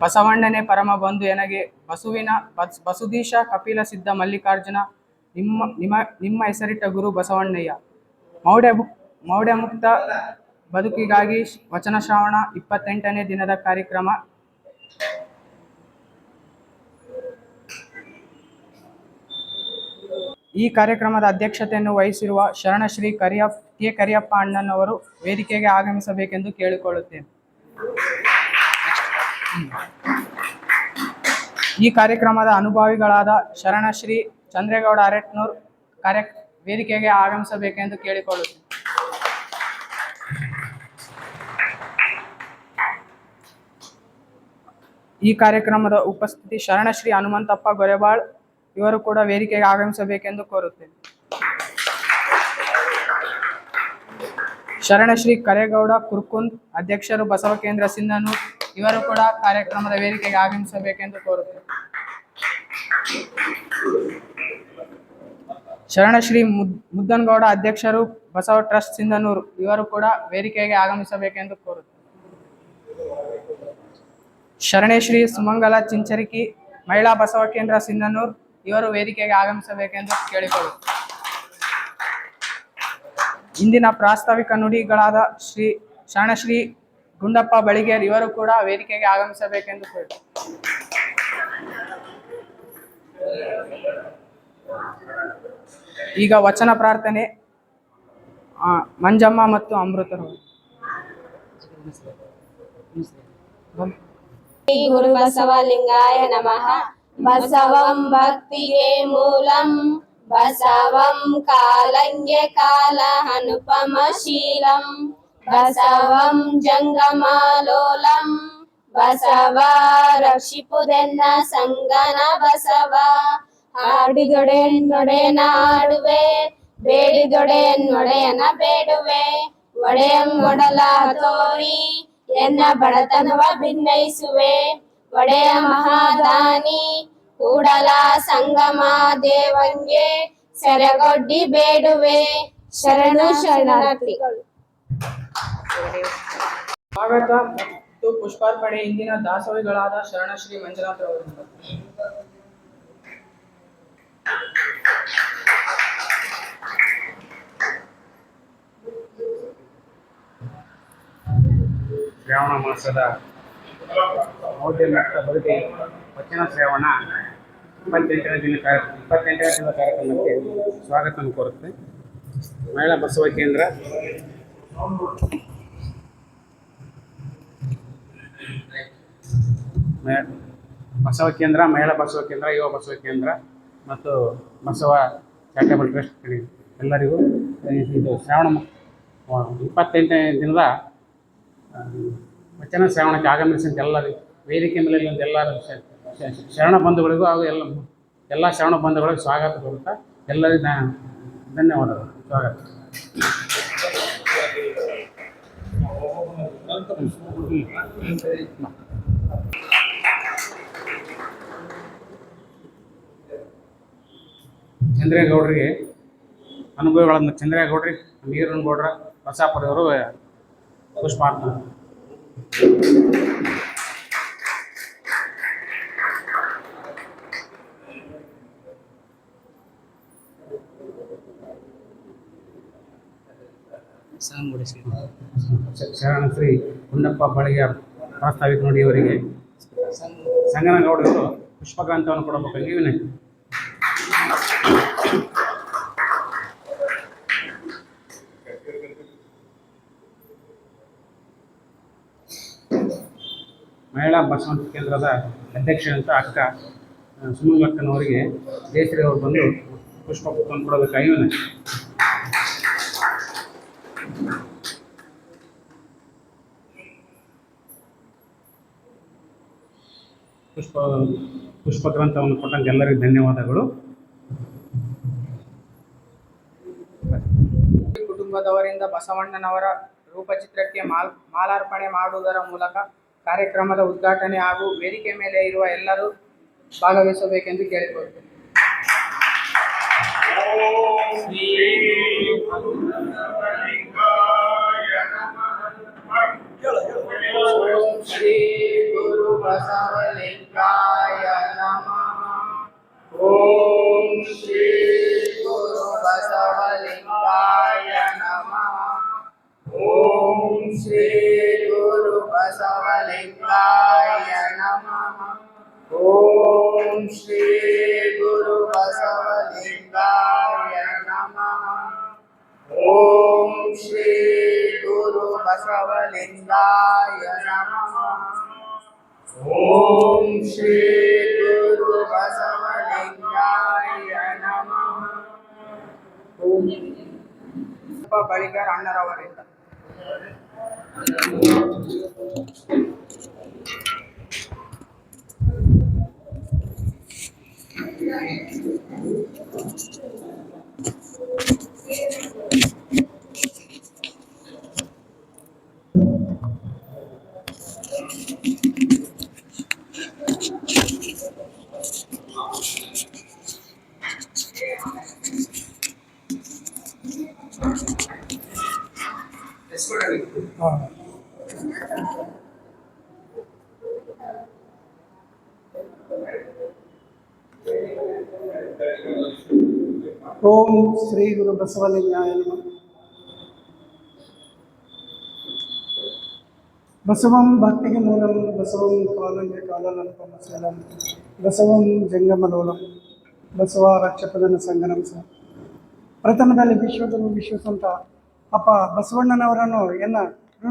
ಬಸವಣ್ಣನೇ ಪರಮ ಬಂಧು ಎನಗೆ ಬಸುವಿನ ಬಸ್- ಬಸುದೀಶ ಕಪಿಲ ಸಿದ್ಧ ಮಲ್ಲಿಕಾರ್ಜುನ ನಿಮ್ಮ ನಿಮ್ಮ ನಿಮ್ಮ ಹೆಸರಿಟ್ಟ ಗುರು ಬಸವಣ್ಣಯ್ಯ. ಮೌಢ್ಯ ಮು- ಮೌಢ್ಯ ಮುಕ್ತ ಬದುಕಿಗಾಗಿ ವಚನ ಶ್ರವಣ ಇಪ್ಪತ್ತೆಂಟನೇ ದಿನದ ಕಾರ್ಯಕ್ರಮ. ಈ ಕಾರ್ಯಕ್ರಮದ ಅಧ್ಯಕ್ಷತೆಯನ್ನು ವಹಿಸಿರುವ ಶರಣಶ್ರೀ ಕರಿಯಪ್ಪ ಕೆ ಕರಿಯಪ್ಪ ಅಣ್ಣನವರು ವೇದಿಕೆಗೆ ಆಗಮಿಸಬೇಕೆಂದು ಕೇಳಿಕೊಳ್ಳುತ್ತೇನೆ. ಈ ಕಾರ್ಯಕ್ರಮದ ಅನುಭವಿಗಳಾದ ಶರಣಶ್ರೀ ಚಂದ್ರೇಗೌಡ ಅರೆಟ್ನೂರ್ ಕಾರ್ಯ ವೇದಿಕೆಗೆ ಆಗಮಿಸಬೇಕೆಂದು ಕೇಳಿಕೊಳ್ಳುತ್ತೇನೆ. ಈ ಕಾರ್ಯಕ್ರಮದ ಉಪಸ್ಥಿತಿ ಶರಣಶ್ರೀ ಹನುಮಂತಪ್ಪ ಗೊರೆಬಾಳ್ ಇವರು ಕೂಡ ವೇದಿಕೆಗೆ ಆಗಮಿಸಬೇಕೆಂದು ಕೋರುತ್ತೇನೆ. ಶರಣಶ್ರೀ ಕರೇಗೌಡ ಕುರ್ಕುಂದ್ ಅಧ್ಯಕ್ಷರು ಬಸವ ಕೇಂದ್ರ ಸಿಂಧನೂರ್ ಇವರು ಕೂಡ ಕಾರ್ಯಕ್ರಮದ ವೇದಿಕೆಗೆ ಆಗಮಿಸಬೇಕೆಂದು ಕೋರುತ್ತೇನೆ. ಶರಣಶ್ರೀ ಮುದ್, ಮುದ್ದನಗೌಡ ಅಧ್ಯಕ್ಷರು ಬಸವ ಟ್ರಸ್ಟ್ ಸಿಂಧನೂರು ಇವರು ಕೂಡ ವೇದಿಕೆಗೆ ಆಗಮಿಸಬೇಕೆಂದು ಕೋರುತ್ತೇನೆ. ಶರಣೇಶ್ರೀ ಸುಮಂಗಲ ಚಿಂಚರಿಕಿ ಮಹಿಳಾ ಬಸವ ಕೇಂದ್ರ ಸಿಂಧನೂರ್ ಇವರು ವೇದಿಕೆಗೆ ಆಗಮಿಸಬೇಕೆಂದು ಕೇಳಿಕೊಳ್ಳುತ್ತೇನೆ. ಇಂದಿನ ಪ್ರಾಸ್ತಾವಿಕ ನುಡಿಗಳಾದ ಶ್ರೀ ಶರಣಶ್ರೀ ಗುಂಡಪ್ಪ ಬಳಿಗೇರ್ ಇವರು ಕೂಡ ವೇದಿಕೆಗೆ ಆಗಮಿಸಬೇಕೆಂದು ಕೇಳಿ ಈಗ ವಚನ ಪ್ರಾರ್ಥನೆ ಆ, ಮಂಜಮ್ಮ ಮತ್ತು ಅಮೃತರು ಶ್ರೀ ಗುರು ಬಸವಲಿಂಗಾಯ ನಮಃ. ಬಸವಂ ಭಕ್ತಿಗೆ ಮೂಲಂ. ಬಸವಂ ಕಾಲಂಗೆ ಕಾಲ ಅನುಪಮ ಶೀಲಂ. ಬಸವಂ ಜಂಗಮಾಲೋಲಂ. ಬಸವ ರಕ್ಷಿಪುದೆನ್ನ ಸಂಗನ ಬಸವ. ಹಾಡಿದೊಡೆಯನ್ನೊಡೆಯನ ಆಡುವೆ ಬೇಡಿದೊಡೆಯನ್ನೊಡೆಯನ ಬೇಡುವೆ. ಒಡೆಯಂ ಒಡಲ ತೋರಿ, ಎನ್ನ ಬಡತನವ ಭಿನ್ನಯಿಸುವೆ ಒಡೆಯ ಮಹಾದಾನಿ, ಕೂಡಲ ಸಂಗಮ ದೇವಂಗೆ ಸೆರಗೊಡ್ಡಿ ಬೇಡುವೆ. ಶರಣು ಶರಣಾರ್ಥಿಗಳು. ಸ್ವಾಗತ ಮತ್ತು ಪುಷ್ಪಾರ್ಪಣೆ ಇಂದಿನ ದಾಸೋಹಿಗಳಾದ ಶರಣಶ್ರೀ ಮಂಜುನಾಥ್ ಅವರಿಂದ ಶ್ರಾವಣ ಮಾಸದ ಮೌಢ್ಯಮುಕ್ತ ಬದುಕಿ ವಚನ ಶ್ರಾವಣ ಇಪ್ಪತ್ತೆಂಟನೇ ದಿನ ಕಾರ್ಯ ಇಪ್ಪತ್ತೆಂಟನೇ ದಿನದ ಕಾರ್ಯಕ್ರಮಕ್ಕೆ ಸ್ವಾಗತವನ್ನು ಕೋರುತ್ತೆ ಮಹಿಳಾ ಬಸವ ಕೇಂದ್ರ ಬಸವ ಕೇಂದ್ರ, ಮಹಿಳಾ ಬಸವ ಕೇಂದ್ರ, ಯುವ ಬಸವ ಕೇಂದ್ರ ಮತ್ತು ಬಸವ ಚಾರಿಟೇಬಲ್ ಟ್ರಸ್ಟ್ ಎಲ್ಲರಿಗೂ ಇದು ಶ್ರಾವಣ ಇಪ್ಪತ್ತೆಂಟನೇ ದಿನದ ವಚನ ಶ್ರಾವಣಕ್ಕೆ ಆಗಮಿಸಿದಂಥ ಎಲ್ಲರಿಗೂ, ವೇದಿಕೆ ಮೇಲೆ ಎಲ್ಲರ ಶರಣ ಬಂಧುಗಳಿಗೂ ಹಾಗೂ ಎಲ್ಲ ಎಲ್ಲ ಶರಣ ಬಂಧುಗಳಿಗೆ ಸ್ವಾಗತ ಕೊಡುತ್ತಾ ಎಲ್ಲರಿಗೂ ಧನ್ಯವಾದಗಳು. ಸ್ವಾಗತ. ಚಂದ್ರೇಗೌಡರಿಗೆ ಅನುಭವಗಳನ್ನು ಚಂದ್ರೇಗೌಡ್ರಿಗೆ ನೀರನಗೌಡ್ರ ಬಸಾಪುರವರು ಪುಷ್ಪಾರ್ಪಣೆ. ಶರಣ ಶ್ರೀ ಗುಂಡಪ್ಪ ಬಳಿಗೆ ಪ್ರಾಸ್ತಾವಿಕ ನುಡಿಯವರಿಗೆ ಸಂಗನಗೌಡರು ಪುಷ್ಪಕಾಂತವನ್ನು ಕೊಡಬೇಕಾಗಿ ವಿನಂತಿ ಮಹಿಳಾ ಬಸವಂತ ಕೇಂದ್ರದ ಅಧ್ಯಕ್ಷ ಅಂತ ಅಕ್ಕ ಸುಮಂಗಕ್ಕನವರಿಗೆ ಜಯಶ್ರೀ ಅವರು ಬಂದು ಪುಷ್ಪ ಕೊಡಬೇಕಾಗಿ ವಿನಂತಿ ಪುಷ್ಪ ಪುಷ್ಪ ಗ್ರಂಥವನ್ನು ಕೊಟ್ಟಂಗೆ ಎಲ್ಲರಿಗೂ ಧನ್ಯವಾದಗಳು. ಕುಟುಂಬದವರಿಂದ ಬಸವಣ್ಣನವರ ರೂಪಚಿತ್ರಕ್ಕೆ ಮಾಲ್ ಮಾಲಾರ್ಪಣೆ ಮಾಡುವುದರ ಮೂಲಕ ಕಾರ್ಯಕ್ರಮದ ಉದ್ಘಾಟನೆ ಹಾಗೂ ವೇದಿಕೆ ಮೇಲೆ ಇರುವ ಎಲ್ಲರೂ ಭಾಗವಹಿಸಬೇಕೆಂದು ಕೇಳಿಕೊಳ್ಳುತ್ತೇನೆ ಶ್ರೀ ಗುರು ಶ್ರೀ ಗುರು ಬಸವಲಿಂಗಾಯ ನಮಃ ಓಂ ಶ್ರೀ ಗುರು ಬಸವಲಿಂಗಾಯ ನಮಃ ಓಂ ಶ್ರೀ ಗುರು ಬಸವಲಿಂಗಾಯ ನಮಃ ಓಂ ಶ್ರೀ ಗುರು ಬಸವಲಿಂಗಾಯ ನಮಃ ಓಂ ಶ್ರೀ ಗುರು ಬಸವಲಿಂಗಾಯ ನಮಃ ಓಂ ಶ್ರೀ ಗುರು ಬಸವಲಿಂಗಾಯ ನಮಃ ಓಂ ಬಳಿಗಾರ ಓಂ ಶ್ರೀ ಗುರು ಬಸವಲಿಂಗಾಯ ನಮಃ ಬಸವಂ ಭಕ್ತಿಗೆ ಮೂಲಂ, ಬಸವಂ ಕಾಲಂಗೆ ಕಾಲನಲ್ಪಂ ಶೀಲಂ ಬಸವಂ ಜಂಗಮಲೋಲಂ, ಬಸವ ರಕ್ಷಪದನ ಸಂಗನಂ ಪ್ರಥಮದಲ್ಲಿ ವಿಶ್ವಗುರು ವಿಶ್ವಸಂತ ಅಪ್ಪ ಬಸವಣ್ಣನವರನ್ನು ಎನ್ನ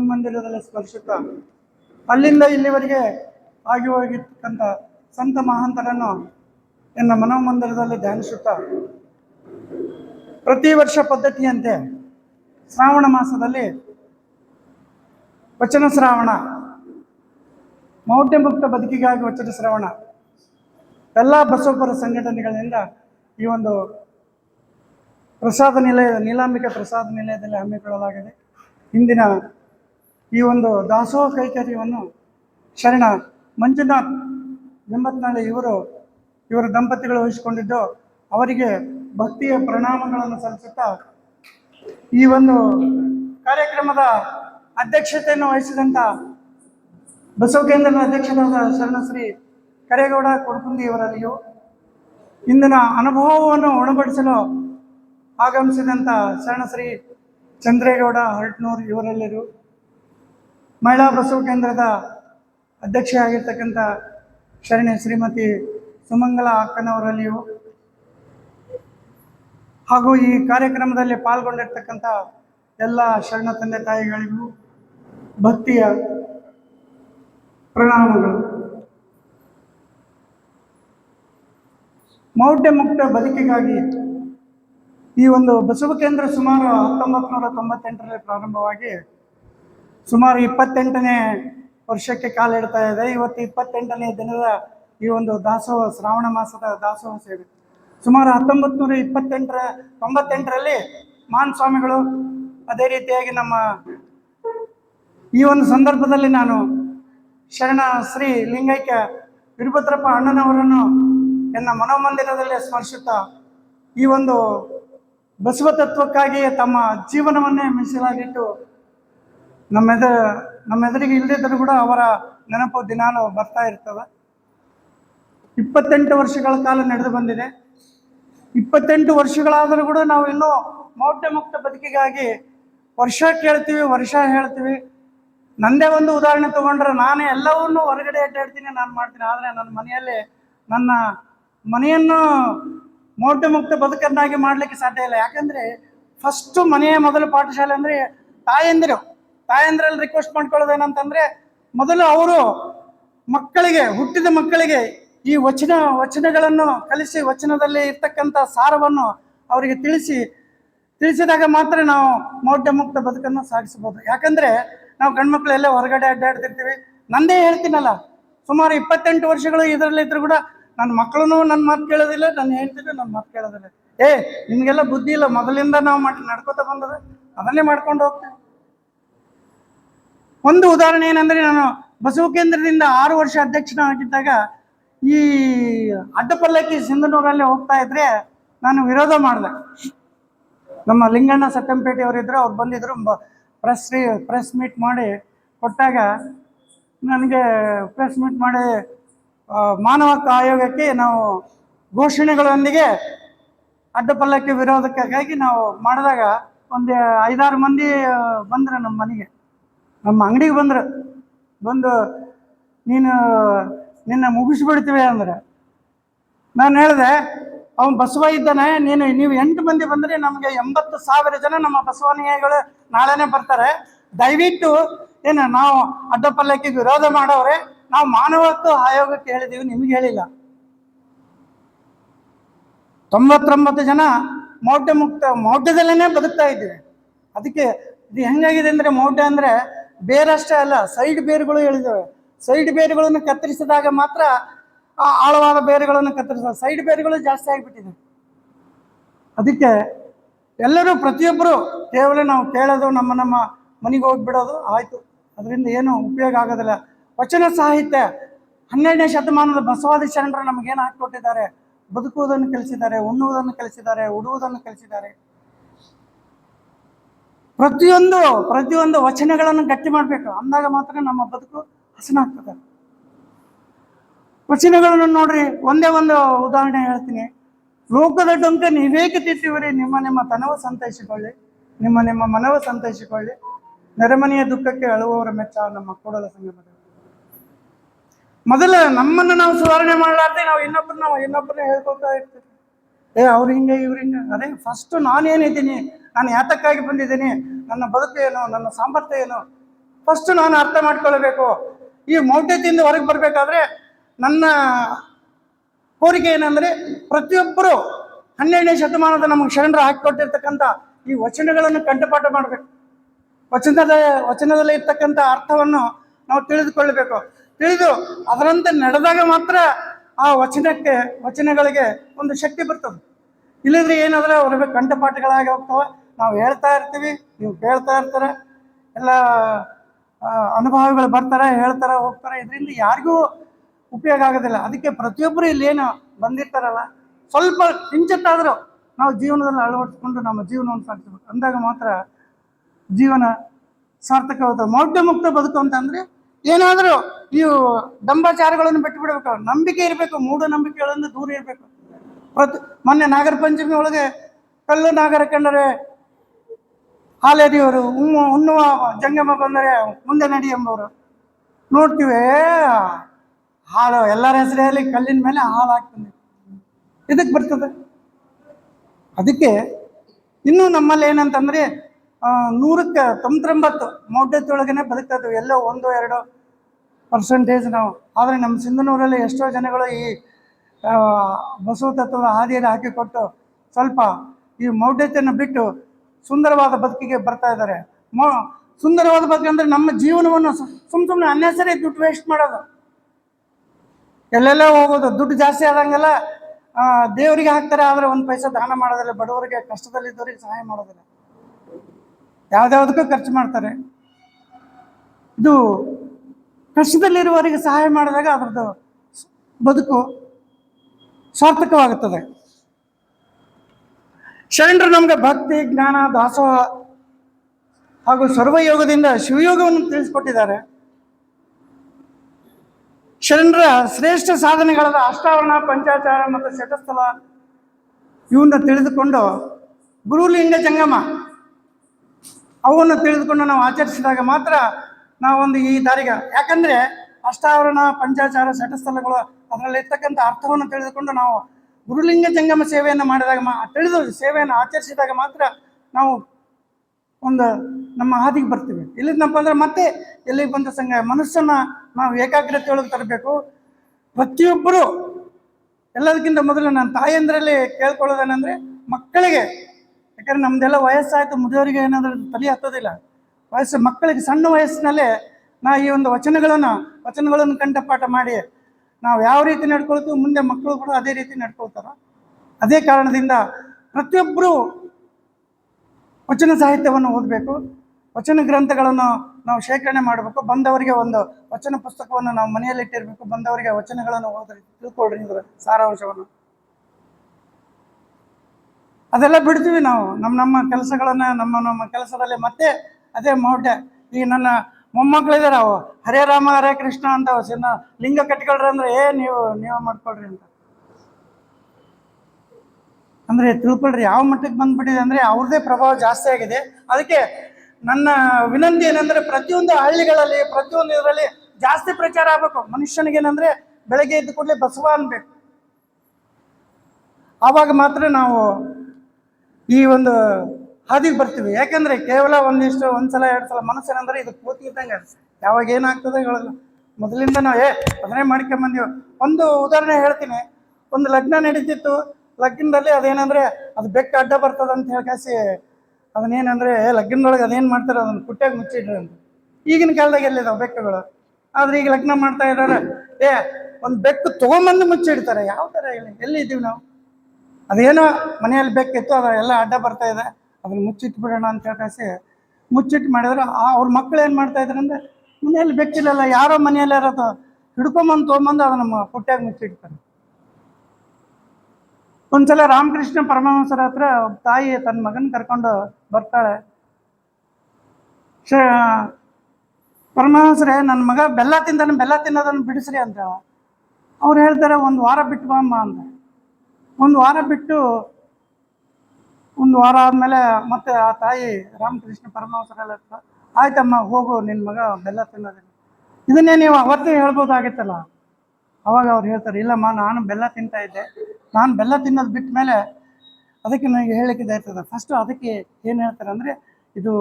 ಮಂದಿರದಲ್ಲಿ ಸ್ಪರ್ಶುತ್ತಾ ಅಲ್ಲಿಂದ ಇಲ್ಲಿವರೆಗೆ ಆಗಿ ಹೋಗಿರ್ತಕ್ಕಂಥ ಸಂತ ಮಹಾಂತರನ್ನು ಎನ್ನ ಮನೋಮಂದಿರದಲ್ಲಿ ಧ್ಯಾನಿಸುತ್ತಾ ಪ್ರತಿ ವರ್ಷ ಪದ್ಧತಿಯಂತೆ ಶ್ರಾವಣ ಮಾಸದಲ್ಲಿ ವಚನ ಶ್ರಾವಣ, ಮೌಢ್ಯಮುಕ್ತ ಬದುಕಿಗಾಗಿ ವಚನ ಶ್ರಾವಣ, ಎಲ್ಲ ಬಸವಪರ ಸಂಘಟನೆಗಳಿಂದ ಈ ಒಂದು ಪ್ರಸಾದ ನಿಲಯ, ನೀಲಾಂಬಿಕೆ ಪ್ರಸಾದ ನಿಲಯದಲ್ಲಿ ಹಮ್ಮಿಕೊಳ್ಳಲಾಗಿದೆ. ಇಂದಿನ ಈ ಒಂದು ದಾಸೋಹ ಕೈಕರ್ಯವನ್ನು ಶರಣ ಮಂಜುನಾಥ್ ಎಂಬತ್ನಾಳೆ ಇವರು, ಇವರ ದಂಪತಿಗಳು ವಹಿಸಿಕೊಂಡಿದ್ದು, ಅವರಿಗೆ ಭಕ್ತಿಯ ಪ್ರಣಾಮಗಳನ್ನು ಸಲ್ಲಿಸುತ್ತಾ ಈ ಒಂದು ಕಾರ್ಯಕ್ರಮದ ಅಧ್ಯಕ್ಷತೆಯನ್ನು ವಹಿಸಿದಂಥ ಬಸವ ಕೇಂದ್ರದ ಅಧ್ಯಕ್ಷರಾದ ಶರಣಶ್ರೀ ಕರೇಗೌಡ ಕೊಡಕುಂದಿ ಇವರಲ್ಲಿಯೂ ಇಂದಿನ ಅನುಭವವನ್ನು ಉಣಬಡಿಸಲು ಆಗಮಿಸಿದಂಥ ಶರಣಶ್ರೀ ಚಂದ್ರೇಗೌಡ ಹರಟ್ನೂರ್ ಇವರೆಲ್ಲರೂ. ಮಹಿಳಾ ಬಸವ ಕೇಂದ್ರದ ಅಧ್ಯಕ್ಷೆಯಾಗಿರ್ತಕ್ಕಂಥ ಶರಣೆ ಶ್ರೀಮತಿ ಸುಮಂಗಲ ಅಕ್ಕನವರಲ್ಲಿಯೂ ಹಾಗೂ ಈ ಕಾರ್ಯಕ್ರಮದಲ್ಲಿ ಪಾಲ್ಗೊಂಡಿರ್ತಕ್ಕಂಥ ಎಲ್ಲ ಶರಣ ತಂದೆ ತಾಯಿಗಳಿಗೂ ಭಕ್ತಿಯ ಪ್ರಣಾಮಗಳು. ಮೌಢ್ಯ ಮುಕ್ತ ಬದುಕಿಗಾಗಿ ಈ ಒಂದು ಬಸವ ಕೇಂದ್ರ ಸುಮಾರು ಹತ್ತೊಂಬತ್ತು ನೂರ ತೊಂಬತ್ತೆಂಟರಲ್ಲಿ ಪ್ರಾರಂಭವಾಗಿ ಸುಮಾರು ಇಪ್ಪತ್ತೆಂಟನೇ ವರ್ಷಕ್ಕೆ ಕಾಲಿಡ್ತಾ ಇದೆ. ಇವತ್ತು ಇಪ್ಪತ್ತೆಂಟನೇ ದಿನದ ಈ ಒಂದು ದಾಸೋಹ, ಶ್ರಾವಣ ಮಾಸದ ದಾಸೋಹ ಸೇವೆ. ಸುಮಾರು ಹತ್ತೊಂಬತ್ತು ನೂರ ಇಪ್ಪತ್ತೆಂಟರ, ತೊಂಬತ್ತೆಂಟರಲ್ಲಿ ಮಾನ್ ಸ್ವಾಮಿಗಳು ಅದೇ ರೀತಿಯಾಗಿ ನಮ್ಮ ಈ ಒಂದು ಸಂದರ್ಭದಲ್ಲಿ ನಾನು ಶರಣ ಶ್ರೀ ಲಿಂಗೈಕ್ಯ ವಿರುಭದ್ರಪ್ಪ ಅಣ್ಣನವರನ್ನು ನನ್ನ ಮನೋಮಂದಿರದಲ್ಲಿ ಸ್ಮರಿಸುತ್ತಾ ಈ ಒಂದು ಬಸವ ತತ್ವಕ್ಕಾಗಿ ತಮ್ಮ ಜೀವನವನ್ನೇ ಮೀಸಲಾಗಿಟ್ಟು ನಮ್ಮೆದ, ನಮ್ಮೆದುರಿಗೆ ಇಲ್ಲದಿದ್ದರೂ ಕೂಡ ಅವರ ನೆನಪು ದಿನಾಲು ಬರ್ತಾ ಇರ್ತವೆ ಇಪ್ಪತ್ತೆಂಟು ವರ್ಷಗಳ ಕಾಲ ನಡೆದು ಬಂದಿದೆ. ಇಪ್ಪತ್ತೆಂಟು ವರ್ಷಗಳಾದರೂ ಕೂಡ ನಾವು ಇನ್ನೂ ಮೌಢ್ಯ ಮುಕ್ತ ಬದುಕಿಗಾಗಿ ವರ್ಷ ಕೇಳ್ತೀವಿ, ವರ್ಷ ಹೇಳ್ತೀವಿ. ನಂದೇ ಒಂದು ಉದಾಹರಣೆ ತಗೊಂಡ್ರೆ ನಾನೇ ಎಲ್ಲವನ್ನೂ ಹೊರಗಡೆ ಅಡ್ಡಾಡ್ತೀನಿ ನಾನು ಮಾಡ್ತೀನಿ. ಆದರೆ ನನ್ನ ಮನೆಯಲ್ಲಿ ನನ್ನ ಮನೆಯನ್ನು ಮೌಢ್ಯಮುಕ್ತ ಬದುಕನ್ನಾಗಿ ಮಾಡಲಿಕ್ಕೆ ಸಾಧ್ಯ ಇಲ್ಲ. ಯಾಕಂದರೆ ಫಸ್ಟು ಮನೆಯ ಮೊದಲು ಪಾಠಶಾಲೆ ಅಂದರೆ ತಾಯಂದಿರು. ತಾಯಂದ್ರಲ್ಲಿ ರಿಕ್ವೆಸ್ಟ್ ಮಾಡ್ಕೊಳ್ಳೋದೇನಂತಂದರೆ ಮೊದಲು ಅವರು ಮಕ್ಕಳಿಗೆ, ಹುಟ್ಟಿದ ಮಕ್ಕಳಿಗೆ ಈ ವಚನ, ವಚನಗಳನ್ನು ಕಲಿಸಿ ವಚನದಲ್ಲಿ ಇರ್ತಕ್ಕಂಥ ಸಾರವನ್ನು ಅವರಿಗೆ ತಿಳಿಸಿ, ತಿಳಿಸಿದಾಗ ಮಾತ್ರ ನಾವು ಮೌಢ್ಯ ಮುಕ್ತ ಬದುಕನ್ನು ಸಾಗಿಸ್ಬೋದು ಯಾಕಂದ್ರೆ ನಾವು ಗಂಡು ಎಲ್ಲ ಹೊರಗಡೆ ಅಡ್ಡಾಡ್ತಿರ್ತೀವಿ. ನಂದೇ ಹೇಳ್ತೀನಲ್ಲ, ಸುಮಾರು ಇಪ್ಪತ್ತೆಂಟು ವರ್ಷಗಳು ಇದರಲ್ಲಿ ಇದ್ರು ಕೂಡ ನನ್ನ ಮಕ್ಕಳು ನನ್ನ ಮಾತು ಕೇಳೋದಿಲ್ಲ, ನನ್ನ ಹೇಳ್ತಿದ್ರು ನನ್ನ ಮಾತು ಕೇಳೋದಿಲ್ಲ. ಏ, ನಿಮಗೆಲ್ಲ ಬುದ್ಧಿ ಇಲ್ಲ, ಮೊದಲಿಂದ ನಾವು ಮಾಡಿ ನಡ್ಕೋತಾ ಬಂದದ ಅದನ್ನೇ ಮಾಡ್ಕೊಂಡು ಹೋಗ್ತೀವಿ. ಒಂದು ಉದಾಹರಣೆ ಏನಂದ್ರೆ ನಾನು ಬಸವ ಕೇಂದ್ರದಿಂದ ಆರು ವರ್ಷ ಅಧ್ಯಕ್ಷನಾಗಿದ್ದಾಗ ಈ ಅಡ್ಡಪಲ್ಲಕ್ಕಿ ಸಿಂಧನೂರಲ್ಲಿ ಹೋಗ್ತಾ ಇದ್ರೆ ನಾನು ವಿರೋಧ ಮಾಡಿದೆ. ನಮ್ಮ ಲಿಂಗಣ್ಣ ಸತ್ತಂಪೇಟೆ ಅವರಿದ್ರು, ಅವ್ರು ಬಂದಿದ್ರು ಪ್ರೆಸ್ ಪ್ರೆಸ್ ಮೀಟ್ ಮಾಡಿ ಕೊಟ್ಟಾಗ ನನಗೆ ಪ್ರೆಸ್ ಮೀಟ್ ಮಾಡಿ ಮಾನವ ಆಯೋಗಕ್ಕೆ ನಾವು ಘೋಷಣೆಗಳೊಂದಿಗೆ ಅಡ್ಡಪಲ್ಲಕ್ಕಿ ವಿರೋಧಕ್ಕಾಗಿ ನಾವು ಮಾಡಿದಾಗ ಒಂದು ಐದಾರು ಮಂದಿ ಬಂದ್ರು ನಮ್ಮ ಮನೆಗೆ. ನಮ್ಮ ಅಂಗಡಿಗೆ ಬಂದರು. ಬಂದು ನೀನು ನಿನ್ನ ಮುಗಿಸ್ಬಿಡ್ತೀವಿ ಅಂದ್ರೆ. ನಾನು ಹೇಳಿದೆ, ಅವನು ಬಸವ ಇದ್ದಾನೆ, ನೀನು, ನೀವು ಎಂಟು ಮಂದಿ ಬಂದರೆ ನಮಗೆ ಎಂಬತ್ತು ಸಾವಿರ ಜನ ನಮ್ಮ ಬಸವನಿಗಳು ನಾಳೆನೇ ಬರ್ತಾರೆ. ದಯವಿಟ್ಟು ಏನು, ನಾವು ಅಡ್ಡಪಲ್ಲಕ್ಕೆ ವಿರೋಧ ಮಾಡೋರೆ ನಾವು ಮಾನವ ಹಕ್ಕು ಆಯೋಗಕ್ಕೆ ಹೇಳಿದ್ದೀವಿ ನಿಮ್ಗೆ ಹೇಳಿಲ್ಲ. ತೊಂಬತ್ತೊಂಬತ್ತು ಜನ ಮೌಢ್ಯ ಮುಕ್ತ ಮೌಢ್ಯದಲ್ಲೇ ಬದುಕ್ತಾ ಇದ್ದೀವಿ. ಅದಕ್ಕೆ ಇದು ಹೆಂಗಾಗಿದೆ ಅಂದರೆ ಮೌಢ್ಯ ಅಂದರೆ ಬೇರಷ್ಟೇ ಅಲ್ಲ, ಸೈಡ್ ಬೇರುಗಳು ಹೇಳಿದ್ದೇವೆ ಸೈಡ್ ಬೇರುಗಳನ್ನು ಕತ್ತರಿಸಿದಾಗ ಮಾತ್ರ ಆ ಆಳವಾದ ಬೇರುಗಳನ್ನು ಕತ್ತರಿಸ ಸೈಡ್ ಬೇರುಗಳು ಜಾಸ್ತಿ ಆಗಿಬಿಟ್ಟಿದೆ. ಅದಕ್ಕೆ ಎಲ್ಲರೂ ಪ್ರತಿಯೊಬ್ಬರು ಕೇವಲ ನಾವು ಕೇಳೋದು, ನಮ್ಮ ನಮ್ಮ ಮನೆಗೆ ಹೋಗ್ಬಿಡೋದು ಆಯಿತು. ಅದರಿಂದ ಏನು ಉಪಯೋಗ ಆಗೋದಿಲ್ಲ. ವಚನ ಸಾಹಿತ್ಯ ಹನ್ನೆರಡನೇ ಶತಮಾನದ ಬಸವಾದಿ ಶರಣರು ನಮಗೇನು ಹಾಕಿಕೊಟ್ಟಿದ್ದಾರೆ ಬದುಕುವುದನ್ನು ಕಲಿಸಿದ್ದಾರೆ, ಉಣ್ಣುವುದನ್ನು ಕಲಿಸಿದ್ದಾರೆ, ಉಡುವುದನ್ನು ಕಲಿಸಿದ್ದಾರೆ. ಪ್ರತಿಯೊಂದು ಪ್ರತಿಯೊಂದು ವಚನಗಳನ್ನು ಗಟ್ಟಿ ಮಾಡಬೇಕು. ಅಂದಾಗ ಮಾತ್ರ ನಮ್ಮ ಬದುಕು ಹಸನಾಗ್ತದೆ. ವಚನಗಳನ್ನು ನೋಡ್ರಿ, ಒಂದೇ ಒಂದು ಉದಾಹರಣೆ ಹೇಳ್ತೀನಿ. ಲೋಕದ ಡೊಂಕ ನೀವೇಕೆ ತಿಟ್ಟಿವಿರಿ ನಿಮ್ಮ ನಿಮ್ಮ ತನವ ಸಂತೈಸಿಕೊಳ್ಳಿ, ನಿಮ್ಮ ನಿಮ್ಮ ಮನವ ಸಂತೈಸಿಕೊಳ್ಳಿ. ನೆರೆಮನೆಯ ದುಃಖಕ್ಕೆ ಅಳುವವರ ಮೆಚ್ಚ ನಮ್ಮ ಕೂಡಲ ಸಂಗಮದ ಮೊದಲು ನಮ್ಮನ್ನು ನಾವು ಸುಧಾರಣೆ ಮಾಡಲಾರ್ದೆ ನಾವು ಇನ್ನೊಬ್ಬರು ನಾವು ಇನ್ನೊಬ್ಬರನ್ನ ಹೇಳ್ಕೊಳ್ತಾ ಇರ್ತೀವಿ. ಏ, ಅವ್ರು ಹಿಂಗೆ, ಇವ್ರು ಹಿಂಗೆ. ಅದೇ ಫಸ್ಟ್ ನಾನೇನಿದ್ದೀನಿ ನಾನು ಯಾತಕ್ಕಾಗಿ ಬಂದಿದ್ದೀನಿ? ನನ್ನ ಬದುಕು ಏನು ನನ್ನ ಸಾಮರ್ಥ್ಯ ಏನು? ಫಸ್ಟ್ ನಾನು ಅರ್ಥ ಮಾಡ್ಕೊಳ್ಬೇಕು. ಈ ಮೌಢ್ಯತೆಯಿಂದ ಹೊರಗೆ ಬರಬೇಕಾದ್ರೆ ನನ್ನ ಕೋರಿಕೆ ಏನಂದ್ರೆ ಪ್ರತಿಯೊಬ್ಬರು ಹನ್ನೆರಡನೇ ಶತಮಾನದ ನಮಗೆ ಶರಣರು ಹಾಕಿಕೊಟ್ಟಿರ್ತಕ್ಕಂಥ ಈ ವಚನಗಳನ್ನು ಕಂಠಪಾಠ ಮಾಡಬೇಕು. ವಚನದ, ವಚನದಲ್ಲಿ ಇರ್ತಕ್ಕಂಥ ಅರ್ಥವನ್ನು ನಾವು ತಿಳಿದುಕೊಳ್ಳಬೇಕು. ತಿಳಿದು ಅದರಂತೆ ನಡೆದಾಗ ಮಾತ್ರ ಆ ವಚನಕ್ಕೆ, ವಚನಗಳಿಗೆ ಒಂದು ಶಕ್ತಿ ಬರ್ತದೆ. ಇಲ್ಲದ್ರೆ ಏನಾದ್ರೆ ಅವ್ರಿಗೆ ಕಂಠಪಾಠಗಳಾಗಿ ಹೋಗ್ತವೆ. ನಾವು ಹೇಳ್ತಾ ಇರ್ತೀವಿ, ನೀವು ಕೇಳ್ತಾ ಇರ್ತಾರೆ. ಎಲ್ಲ ಅನುಭವಗಳು ಬರ್ತಾರೆ, ಹೇಳ್ತಾರೆ, ಹೋಗ್ತಾರೆ. ಇದರಿಂದ ಯಾರಿಗೂ ಉಪಯೋಗ ಆಗೋದಿಲ್ಲ. ಅದಕ್ಕೆ ಪ್ರತಿಯೊಬ್ಬರು ಇಲ್ಲಿ ಏನು ಬಂದಿರ್ತಾರಲ್ಲ, ಸ್ವಲ್ಪ ಕಿಂಚತ್ತಾದರೂ ನಾವು ಜೀವನದಲ್ಲಿ ಅಳವಡಿಸ್ಕೊಂಡು ನಮ್ಮ ಜೀವನವನ್ನು ಸಾಗಿಸ್ಬೇಕು. ಅಂದಾಗ ಮಾತ್ರ ಜೀವನ ಸಾರ್ಥಕವಾದ ಮೌಢ್ಯ ಮುಕ್ತ ಬದುಕು ಅಂತಂದರೆ ಏನಾದರೂ ನೀವು ದಂಬಾಚಾರಗಳನ್ನು ಬಿಟ್ಟು ಬಿಡಬೇಕು ನಂಬಿಕೆ ಇರಬೇಕು ಮೂಢನಂಬಿಕೆಗಳಿಂದ ದೂರ ಇರಬೇಕು. ಪ್ರತಿ, ಮೊನ್ನೆ ನಾಗರ ಪಂಚಮಿ ಒಳಗೆ ಕಲ್ಲು ನಾಗರ ಕಂಡರೆ ಹಾಲೆದಿಯವರು ಉಮ್ಮ, ಉಣ್ಣುವ ಜಂಗಮ ಬಂದರೆ ಮುಂದೆ ನಡಿ ಎಂಬವರು. ನೋಡ್ತೀವಿ ಹಾಲು ಎಲ್ಲರ ಹೆಸರಲ್ಲಿ ಕಲ್ಲಿನ ಮೇಲೆ ಹಾಲು ಹಾಕ್ತೀನಿ ಇದಕ್ಕೆ ಬರ್ತದೆ. ಅದಕ್ಕೆ ಇನ್ನೂ ನಮ್ಮಲ್ಲಿ ಏನಂತಂದ್ರೆ ನೂರಕ್ಕೆ ತೊಂಬತ್ತೊಂಬತ್ತು ಮೌಢ್ಯದೊಳಗನೆ ಬದುಕ್ತಾ ಇದ್ದೀವಿ. ಎಲ್ಲೋ ಒಂದು, ಎರಡು ಪರ್ಸೆಂಟೇಜ್ ನಾವು. ಆದರೆ ನಮ್ಮ ಸಿಂಧನೂರಲ್ಲಿ ಎಷ್ಟೋ ಜನಗಳು ಈ ಬಸವ ತತ್ವದ ಹಾದಿಯಲ್ಲಿ ಹಾಕಿಕೊಟ್ಟು ಸ್ವಲ್ಪ ಈ ಮೌಢ್ಯತೆಯನ್ನು ಬಿಟ್ಟು ಸುಂದರವಾದ ಬದುಕಿಗೆ ಬರ್ತಾ ಇದ್ದಾರೆ. ಸುಂದರವಾದ ಬದುಕು ಅಂದರೆ ನಮ್ಮ ಜೀವನವನ್ನು ಸುಮ್ಮ ಸುಮ್ಮನೆ ಅನ್ನೆಸರಿ ದುಡ್ಡು ವೇಸ್ಟ್ ಮಾಡೋದು. ಎಲ್ಲೆಲ್ಲ ಹೋಗೋದು. ದುಡ್ಡು ಜಾಸ್ತಿ ಆದಂಗೆಲ್ಲ ದೇವರಿಗೆ ಹಾಕ್ತಾರೆ, ಆದರೆ ಒಂದು ಪೈಸೆ ದಾನ ಮಾಡೋದಿಲ್ಲ. ಬಡವರಿಗೆ, ಕಷ್ಟದಲ್ಲಿದ್ದವರಿಗೆ ಸಹಾಯ ಮಾಡೋದಿಲ್ಲ. ಯಾವುದ್ಯಾವುದಕ್ಕೂ ಖರ್ಚು ಮಾಡ್ತಾರೆ. ಇದು ಕಷ್ಟದಲ್ಲಿರುವವರಿಗೆ ಸಹಾಯ ಮಾಡಿದಾಗ ಅದರದ್ದು ಬದುಕು ಸಾರ್ಥಕವಾಗುತ್ತದೆ. ಶರಣರು, ನಮ್ಗೆ ಭಕ್ತಿ, ಜ್ಞಾನ ದಾಸೋಹ ಹಾಗೂ ಸರ್ವಯೋಗದಿಂದ ಶಿವಯೋಗವನ್ನು ತಿಳಿಸ್ಕೊಟ್ಟಿದ್ದಾರೆ. ಶರಣರ ಶ್ರೇಷ್ಠ ಸಾಧನೆಗಳಾದ ಅಷ್ಟಾವರಣ, ಪಂಚಾಚಾರ ಮತ್ತು ಶಟಸ್ಥಲ ಇವನ್ನ ತಿಳಿದುಕೊಂಡು ಗುರುಲಿಂಗ ಜಂಗಮ, ಅವನ್ನು ತಿಳಿದುಕೊಂಡು ನಾವು ಆಚರಿಸಿದಾಗ ಮಾತ್ರ ನಾವೊಂದು ಈ ದಾರಿಗೆ, ಯಾಕಂದ್ರೆ ಅಷ್ಟಾವರಣ, ಪಂಚಾಚಾರ ಶಟಸ್ಥಲಗಳು ಅದರಲ್ಲಿ ಇರ್ತಕ್ಕಂಥ ಅರ್ಥವನ್ನು ತಿಳಿದುಕೊಂಡು ನಾವು ಗುರುಲಿಂಗ ಜಂಗಮ ಸೇವೆಯನ್ನು ಮಾಡಿದಾಗ ಮಾ ತಿಳಿದು ಸೇವೆಯನ್ನು ಆಚರಿಸಿದಾಗ ಮಾತ್ರ ನಾವು ಒಂದು ನಮ್ಮ ಹಾದಿಗೆ ಬರ್ತೀವಿ. ಇಲ್ಲಿದ್ನಪ್ಪ ಅಂದ್ರೆ ಮತ್ತೆ ಎಲ್ಲಿಗೆ ಬಂದ ಸಂಘ? ಮನಸ್ಸನ್ನು ನಾವು ಏಕಾಗ್ರತೆ ಒಳಗೆ ತರಬೇಕು. ಪ್ರತಿಯೊಬ್ಬರು ಎಲ್ಲದಕ್ಕಿಂತ ಮೊದಲು ನನ್ನ ತಾಯಿಯಂದ್ರಲ್ಲಿ ಕೇಳ್ಕೊಳ್ಳೋದೇನೆಂದ್ರೆ ಮಕ್ಕಳಿಗೆ, ಯಾಕಂದ್ರೆ ನಮ್ದೆಲ್ಲ ವಯಸ್ಸಾಯಿತು ಮುದುವರಿಗೆ ಏನಾದರೂ ತಲೆ ಹತ್ತೋದಿಲ್ಲ. ವಯಸ್ಸು ಮಕ್ಕಳಿಗೆ ಸಣ್ಣ ವಯಸ್ಸಿನಲ್ಲೇ ನಾ ಈ ಒಂದು ವಚನಗಳನ್ನು ವಚನಗಳನ್ನು ಕಂಠಪಾಠ ಮಾಡಿ ನಾವು ಯಾವ ರೀತಿ ನಡ್ಕೊಳ್ತೀವಿ ಮುಂದೆ ಮಕ್ಕಳು ಕೂಡ ಅದೇ ರೀತಿ ನಡ್ಕೊಳ್ತಾರೆ. ಅದೇ ಕಾರಣದಿಂದ ಪ್ರತಿಯೊಬ್ಬರು ವಚನ ಸಾಹಿತ್ಯವನ್ನು ಓದಬೇಕು, ವಚನ ಗ್ರಂಥಗಳನ್ನು ನಾವು ಶೇಖರಣೆ ಮಾಡಬೇಕು, ಬಂದವರಿಗೆ ಒಂದು ವಚನ ಪುಸ್ತಕವನ್ನು ನಾವು ಮನೆಯಲ್ಲಿ ಇಟ್ಟಿರಬೇಕು, ಬಂದವರಿಗೆ ವಚನಗಳನ್ನು ಓದ್ರಿ, ತಿಳ್ಕೊಳ್ರಿ ಇದರ ಸಾರಾಂಶವನ್ನು. ಅದೆಲ್ಲ ಬಿಡ್ತೀವಿ ನಾವು. ನಮ್ಮ ನಮ್ಮ ಕೆಲಸಗಳನ್ನು ನಮ್ಮ ನಮ್ಮ ಕೆಲಸದಲ್ಲಿ ಮತ್ತೆ ಅದೇ ಮೌಢ್ಯ. ಈ ನನ್ನ ಮೊಮ್ಮಕ್ಳಿದಾರೆ ಅವು. ಹರೇ ರಾಮ, ಹರೇ ಕೃಷ್ಣ ಅಂತ ಸಿನ ಲಿಂಗ ಕಟ್ಕೊಳ್ರಿ ಅಂದ್ರೆ, ಏ, ನೀವು ನೀವು ಮಾಡ್ಕೊಳ್ರಿ ಅಂತ. ಅಂದ್ರೆ ತಿಳ್ಕೊಳ್ರಿ, ಯಾವ ಮಟ್ಟಕ್ಕೆ ಬಂದ್ಬಿಟ್ಟಿದೆ ಅಂದ್ರೆ ಅವ್ರದೇ ಪ್ರಭಾವ ಜಾಸ್ತಿ ಆಗಿದೆ. ಅದಕ್ಕೆ ನನ್ನ ವಿನಂತಿ ಏನಂದ್ರೆ, ಪ್ರತಿಯೊಂದು ಹಳ್ಳಿಗಳಲ್ಲಿ, ಪ್ರತಿಯೊಂದು ಇದರಲ್ಲಿ ಜಾಸ್ತಿ ಪ್ರಚಾರ ಆಗ್ಬೇಕು. ಮನುಷ್ಯನಿಗೆ ಏನಂದ್ರೆ ಬೆಳಗ್ಗೆ ಎದ್ದು ಕೂಡಲೇ ಬಸವ ಅನ್ಬೇಕು. ಆವಾಗ ಮಾತ್ರ ನಾವು ಈ ಒಂದು ಹಾದಿಗೆ ಬರ್ತೀವಿ. ಯಾಕಂದ್ರೆ ಕೇವಲ ಒಂದಿಷ್ಟು, ಒಂದ್ಸಲ, ಎರಡು ಸಲ ಮನಸ್ಸೇನಂದ್ರೆ ಇದು ಕೂತಿ ಇದ್ದಂಗೆ ಯಾವಾಗ ಏನಾಗ್ತದೆ ಹೇಳಲ್ಲ ಮೊದಲಿಂದ ನಾವು, ಏ, ಅದನ್ನೇ ಮಾಡ್ಕೊಂಬಂದೀವಿ ಒಂದು ಉದಾಹರಣೆ ಹೇಳ್ತೀನಿ. ಒಂದು ಲಗ್ನ ನಡೀತಿತ್ತು. ಲಗ್ನದಲ್ಲಿ ಅದೇನಂದ್ರೆ, ಅದು ಬೆಕ್ಕ ಅಡ್ಡ ಬರ್ತದ ಅಂತ ಹೇಳಿ ಅದನ್ನೇನಂದರೆ ಲಗ್ನದೊಳಗೆ ಅದೇನು ಮಾಡ್ತಾರೆ ಅದನ್ನ ಕುಟ್ಟಾಗ ಮುಚ್ಚಿಡ್ರಿ ಅಂತ. ಈಗಿನ ಕಾಲದಾಗ ಎಲ್ಲಿದಾವೆ ಬೆಕ್ಕಗಳು? ಆದ್ರೆ ಈಗ ಲಗ್ನ ಮಾಡ್ತಾ ಇದ್ದಾರೆ. ಏ, ಒಂದು ಬೆಕ್ಕು ತೊಗೊಂಬಂದು ಮುಚ್ಚಿಡ್ತಾರೆ. ಯಾವ ಥರ ಹೇಳಿ? ಎಲ್ಲಿ ಇದ್ದೀವಿ ನಾವು? ಅದೇನೋ ಮನೆಯಲ್ಲಿ ಬೆಕ್ಕಿತ್ತು ಅದ ಎಲ್ಲ ಅಡ್ಡ ಬರ್ತಾ ಇದೆ. ಅದನ್ನ ಮುಚ್ಚಿಟ್ಟು ಬಿಡೋಣ ಅಂತ ಹೇಳಿ ಮುಚ್ಚಿಟ್ಟು ಮಾಡಿದ್ರೆ ಆ ಅವ್ರ ಮಕ್ಳು ಏನು ಮಾಡ್ತಾ ಇದ್ರು ಅಂದ್ರೆ ಮನೆಯಲ್ಲಿ ಬೆಕ್ಕಿಲ್ಲಲ್ಲ ಯಾರೋ ಮನೆಯಲ್ಲಿ ಇರೋದು ಹಿಡ್ಕೊಂಬಂದು ತೊಗೊಂಬಂದು ಅದನ್ನ ಪುಟ್ಟಾಗಿ ಮುಚ್ಚಿಡ್ತಾರೆ. ಒಂದ್ಸಲ ರಾಮಕೃಷ್ಣ ಪರಮಹಂಸರ ಹತ್ರ ತಾಯಿ ತನ್ನ ಮಗನ ಕರ್ಕೊಂಡು ಬರ್ತಾಳೆ. ಶ ಪರಮಹಂಸರೇ ನನ್ನ ಮಗ ಬೆಲ್ಲ ತಿಂತಾನೆ ಬೆಲ್ಲ ತಿನ್ನೋದನ್ನು ಬಿಡಿಸ್ರಿ ಅಂತ ಅವ್ರು ಹೇಳ್ತಾರೆ, ಒಂದು ವಾರ ಬಿಟ್ಟು ಬಾಮ್ಮ ಅಂತ ಒಂದು ವಾರ ಬಿಟ್ಟು ಒಂದು ವಾರ ಆದಮೇಲೆ ಮತ್ತೆ ಆ ತಾಯಿ ರಾಮಕೃಷ್ಣ ಪರಮಹಂಸರೆಲ್ಲ ಆಯ್ತಮ್ಮ, ಹೋಗು ನಿನ್ನ ಮಗ ಬೆಲ್ಲ ತಿನ್ನೋದಿಲ್ಲ. ಇದನ್ನೇ ನೀವು ಅವತ್ತೇ ಹೇಳ್ಬೋದಾಗಿತ್ತಲ್ಲ? ಅವಾಗ ಅವ್ರು ಹೇಳ್ತಾರೆ, ಇಲ್ಲಮ್ಮ, ನಾನು ಬೆಲ್ಲ ತಿಂತಾ ಇದ್ದೆ. ನಾನು ಬೆಲ್ಲ ತಿನ್ನೋದು ಬಿಟ್ಟ ಮೇಲೆ ಅದಕ್ಕೆ ನನಗೆ ಹೇಳಲಿಕ್ಕೆ ಇದಾಯ್ತದೆ ಫಸ್ಟು ಅದಕ್ಕೆ ಏನು ಹೇಳ್ತಾರೆ ಅಂದರೆ, ಇದು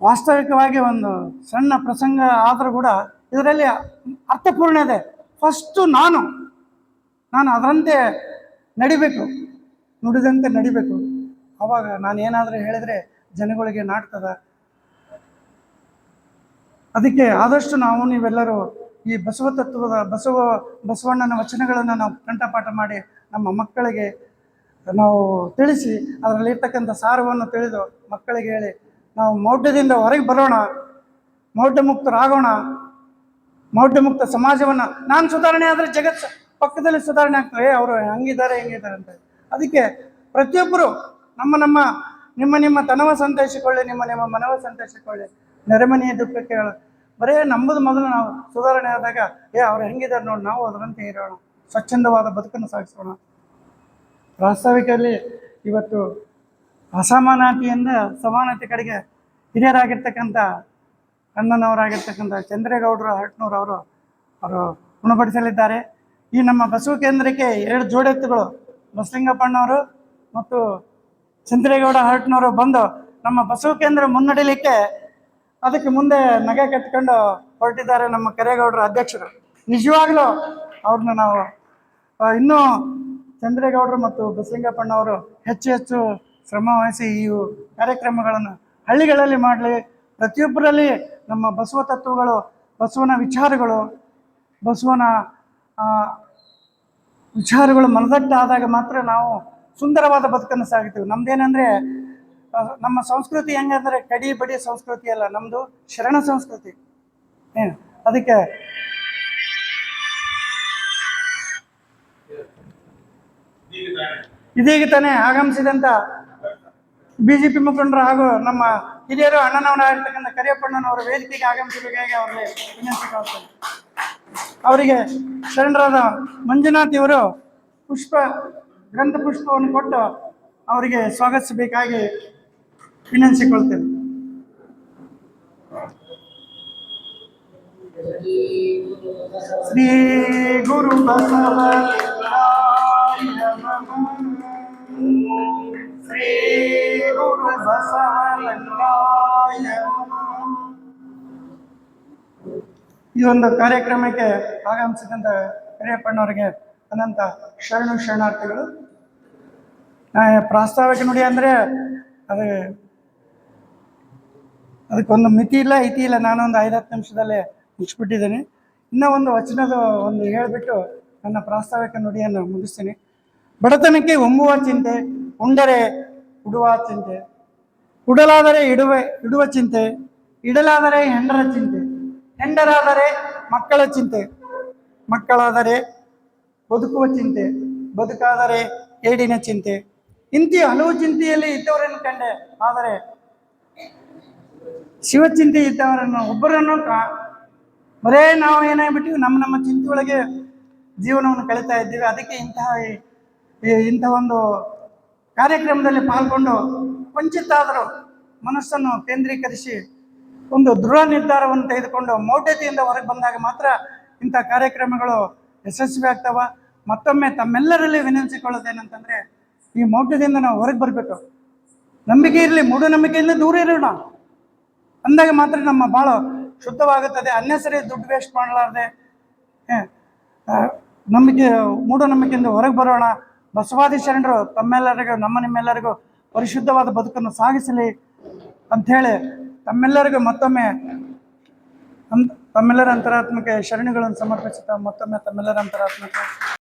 ವಾಸ್ತವಿಕವಾಗಿ ಒಂದು ಸಣ್ಣ ಪ್ರಸಂಗ ಆದರೂ ಕೂಡ ಇದರಲ್ಲಿ ಅರ್ಥಪೂರ್ಣ ಇದೆ. ಫಸ್ಟು ನಾನು ನಾನು ಅದರಂತೆ ನಡಿಬೇಕು, ನುಡಿದಂತೆ ನಡಿಬೇಕು. ಅವಾಗ ನಾನು ಏನಾದರೂ ಹೇಳಿದರೆ ಜನಗಳಿಗೆ ನಾಟ್ತದ? ಅದಕ್ಕೆ ಆದಷ್ಟು ನಾವು ನೀವೆಲ್ಲರೂ ಈ ಬಸವ ತತ್ವದ, ಬಸವ, ಬಸವಣ್ಣನ ವಚನಗಳನ್ನು ನಾವು ಕಂಠಪಾಠ ಮಾಡಿ ನಮ್ಮ ಮಕ್ಕಳಿಗೆ ನಾವು ತಿಳಿಸಿ ಅದರಲ್ಲಿರ್ತಕ್ಕಂಥ ಸಾರವನ್ನು ತಿಳಿದು ಮಕ್ಕಳಿಗೆ ಹೇಳಿ, ನಾವು ಮೌಢ್ಯದಿಂದ ಹೊರಗೆ ಬರೋಣ ಮೌಢ್ಯ ಮುಕ್ತರಾಗೋಣ ಮೌಢ್ಯ ಮುಕ್ತ ಸಮಾಜವನ್ನು. ನಾನು ಸುಧಾರಣೆ ಆದರೆ ಜಗತ್ತು ಪಕ್ಕದಲ್ಲಿ ಸುಧಾರಣೆ ಆಗ್ತದೆ. ಅವರು ಹಂಗಿದ್ದಾರೆ, ಹೆಂಗಿದ್ದಾರೆ ಅಂತ ಅದಕ್ಕೆ ಪ್ರತಿಯೊಬ್ಬರು ನಮ್ಮ ನಮ್ಮ ನಿಮ್ಮ ನಿಮ್ಮ ತನವ ಸಂತೈಸಿಕೊಳ್ಳಿ ನಿಮ್ಮ ನಿಮ್ಮ ಮನವ ಸಂತೈಸಿಕೊಳ್ಳಿ ನೆರೆಮನೆಯ ದುಃಖಕ್ಕೆ ಹೇಳ. ಬರೇ ನಂಬುದು ಮೊದಲು ನಾವು ಸುಧಾರಣೆ ಆದಾಗ, ಏ, ಅವ್ರು ಹೆಂಗಿದ್ದಾರೆ ನೋಡಿ, ನಾವು ಅದರಂತೆ ಇರೋಣ. ಸ್ವಚ್ಛಂದವಾದ ಬದುಕನ್ನು ಸಾಗಿಸೋಣ. ವಾಸ್ತವಿಕದಲ್ಲಿ ಇವತ್ತು ಅಸಮಾನತೆಯಿಂದ ಸಮಾನತೆ ಕಡೆಗೆ ಹಿರಿಯರಾಗಿರ್ತಕ್ಕಂಥ ಅಣ್ಣನವರಾಗಿರ್ತಕ್ಕಂಥ ಚಂದ್ರೇಗೌಡರು ಹಟ್ನೂರು ಅವರು ಅವರು ಗುಣಪಡಿಸಲಿದ್ದಾರೆ. ಈ ನಮ್ಮ ಬಸವ ಕೇಂದ್ರಕ್ಕೆ ಎರಡು ಜೋಡೆತ್ತುಗಳು ಬಸಲಿಂಗಪ್ಪಣ್ಣವರು ಮತ್ತು ಚಂದ್ರೇಗೌಡ ಹರಟ್ನವರು ಬಂದು ನಮ್ಮ ಬಸವ ಕೇಂದ್ರ ಮುನ್ನಡಿಲಿಕ್ಕೆ ಅದಕ್ಕೆ ಮುಂದೆ ನಗೆ ಕಟ್ಕೊಂಡು ಹೊರಟಿದ್ದಾರೆ ನಮ್ಮ ಕರೇಗೌಡರ ಅಧ್ಯಕ್ಷರು. ನಿಜವಾಗ್ಲೂ ಅವ್ರನ್ನ ನಾವು ಇನ್ನೂ ಚಂದ್ರೇಗೌಡರು ಮತ್ತು ಬಸಲಿಂಗಪ್ಪಣ್ಣವರು ಹೆಚ್ಚು ಹೆಚ್ಚು ಶ್ರಮ ವಹಿಸಿ ಈ ಕಾರ್ಯಕ್ರಮಗಳನ್ನು ಹಳ್ಳಿಗಳಲ್ಲಿ ಮಾಡಲಿ. ಪ್ರತಿಯೊಬ್ಬರಲ್ಲಿ ನಮ್ಮ ಬಸವ ತತ್ವಗಳು, ಬಸವನ ವಿಚಾರಗಳು ಬಸವನ ವಿಚಾರಗಳು ಮನದಟ್ಟಾದಾಗ ಮಾತ್ರ ನಾವು ಸುಂದರವಾದ ಬದುಕನ್ನು ಸಾಗಿತೀವಿ ನಮ್ದೇನಂದ್ರೆ ನಮ್ಮ ಸಂಸ್ಕೃತಿ ಹೆಂಗಂದ್ರೆ ಕಡಿ ಬಡಿ ಸಂಸ್ಕೃತಿ ಅಲ್ಲ, ನಮ್ದು ಶರಣ ಸಂಸ್ಕೃತಿ. ಏನು ಅದಕ್ಕೆ ಇದೀಗ ತಾನೇ ಆಗಮಿಸಿದಂತ ಬಿ ಜೆ ಪಿ ಮುಖಂಡರು ಹಾಗೂ ನಮ್ಮ ಹಿರಿಯರು ಅಣ್ಣನವರಾಗಿರ್ತಕ್ಕಂಥ ಕರಿಯಪ್ಪಣ್ಣನವರ ವೇದಿಕೆಗೆ ಆಗಮಿಸಬೇಕಾಗಿ ಅವರಿಗೆ ಕಾಣ್ತಾರೆ ಅವರಿಗೆ ಶರಣರಾದ ಮಂಜುನಾಥ್ ಇವರು ಪುಷ್ಪ ಗ್ರಂಥ ಪುಷ್ಪವನ್ನು ಕೊಟ್ಟು ಅವರಿಗೆ ಸ್ವಾಗತಿಸಬೇಕಾಗಿ ವಿನಂತಿಸಿಕೊಳ್ತೇನೆ ಶ್ರೀ ಗುರು ಬಸವ ಶ್ರೀ ಗುರು ಬಸವಲಿಂಗಾಯ. ಈ ಒಂದು ಕಾರ್ಯಕ್ರಮಕ್ಕೆ ಆಗಮಿಸಿದಂಥ ಕರಿಯಪ್ಪಣ್ಣವರಿಗೆ ಅನಂತ ಶರಣು ಶರಣಾರ್ಥಿಗಳು. ಪ್ರಾಸ್ತಾವಿಕ ನುಡಿ ಅಂದರೆ ಅದು ಅದಕ್ಕೊಂದು ಮಿತಿ ಇಲ್ಲ ಇತಿ ಇಲ್ಲ. ನಾನೊಂದು ಐದು ಹತ್ತು ನಿಮಿಷದಲ್ಲೇ ಮುಗಿಸ್ಬಿಟ್ಟಿದ್ದೀನಿ. ಇನ್ನೂ ಒಂದು ವಚನದ ಒಂದು ಹೇಳಿಬಿಟ್ಟು ನನ್ನ ಪ್ರಾಸ್ತಾವಿಕ ನುಡಿಯನ್ನು ಮುಗಿಸ್ತೀನಿ. ಬಡತನಕ್ಕೆ ಒಮ್ಮುವ ಚಿಂತೆ, ಉಂಡರೆ ಉಡುವ ಚಿಂತೆ. ಉಡಲಾದರೆ ಇಡುವೆ, ಇಡುವ ಚಿಂತೆ. ಇಡಲಾದರೆ ಹೆಂಡರ ಚಿಂತೆ. ಹೆಂಡರಾದರೆ ಮಕ್ಕಳ ಚಿಂತೆ. ಮಕ್ಕಳಾದರೆ ಬದುಕುವ ಚಿಂತೆ, ಬದುಕಾದರೆ ಏಡಿನ ಚಿಂತೆ. ಇಂತಿ ಹಲವು ಚಿಂತೆಯಲ್ಲಿ ಇದ್ದವರನ್ನು ಕಂಡೆ. ಆದರೆ ಶಿವಚಿಂತೆ ಇದ್ದವರನ್ನು ಒಬ್ಬರನ್ನು ಬರೇ ನಾವು ಏನಾಗ್ಬಿಟ್ಟಿವಿ, ನಮ್ಮ ನಮ್ಮ ಚಿಂತೆ ಒಳಗೆ ಜೀವನವನ್ನು ಕಳೀತಾ ಇದ್ದೀವಿ. ಅದಕ್ಕೆ ಇಂತಹ ಇಂಥ ಒಂದು ಕಾರ್ಯಕ್ರಮದಲ್ಲಿ ಪಾಲ್ಗೊಂಡು ಕೊಂಚಿತ್ತಾದರೂ ಮನಸ್ಸನ್ನು ಕೇಂದ್ರೀಕರಿಸಿ ಒಂದು ದೃಢ ನಿರ್ಧಾರವನ್ನು ತೆಗೆದುಕೊಂಡು ಮೌಢ್ಯತೆಯಿಂದ ಹೊರಗೆ ಬಂದಾಗ ಮಾತ್ರ ಇಂಥ ಕಾರ್ಯಕ್ರಮಗಳು ಯಶಸ್ವಿ ಆಗ್ತಾವ ಮತ್ತೊಮ್ಮೆ ತಮ್ಮೆಲ್ಲರಲ್ಲಿ ವಿನಂತಿಸಿಕೊಳ್ಳೋದೇನಂತಂದರೆ, ಈ ಮೌಢ್ಯದಿಂದ ನಾವು ಹೊರಗೆ ಬರಬೇಕು. ನಂಬಿಕೆ ಇರಲಿ ಮೂಢನಂಬಿಕೆಯಿಂದ ದೂರ ಇರೋಣ. ಅಂದಾಗ ಮಾತ್ರ ನಮ್ಮ ಭಾಳ ಶುದ್ಧವಾಗುತ್ತದೆ. ಅನ್ನೆಸರಿ ದುಡ್ಡು ವೇಸ್ಟ್ ಮಾಡಲಾರ್ದೆ ನಂಬಿಕೆ, ಮೂಢನಂಬಿಕೆಯಿಂದ ಹೊರಗೆ ಬರೋಣ. ಬಸವಾದಿ ಶರಣರು ತಮ್ಮೆಲ್ಲರಿಗೂ, ನಮ್ಮ ನಿಮ್ಮೆಲ್ಲರಿಗೂ ಪರಿಶುದ್ಧವಾದ ಬದುಕನ್ನು ಸಾಗಿಸಲಿ ಅಂಥೇಳಿ ತಮ್ಮೆಲ್ಲರಿಗೂ ಮತ್ತೊಮ್ಮೆ ತಮ್ಮೆಲ್ಲರ ಅಂತರಾತ್ಮಕ್ಕೆ ಶರಣುಗಳನ್ನು ಸಮರ್ಪಿಸುತ್ತಾ ಮತ್ತೊಮ್ಮೆ ತಮ್ಮೆಲ್ಲರ ಅಂತರಾತ್ಮಕ್ಕೆ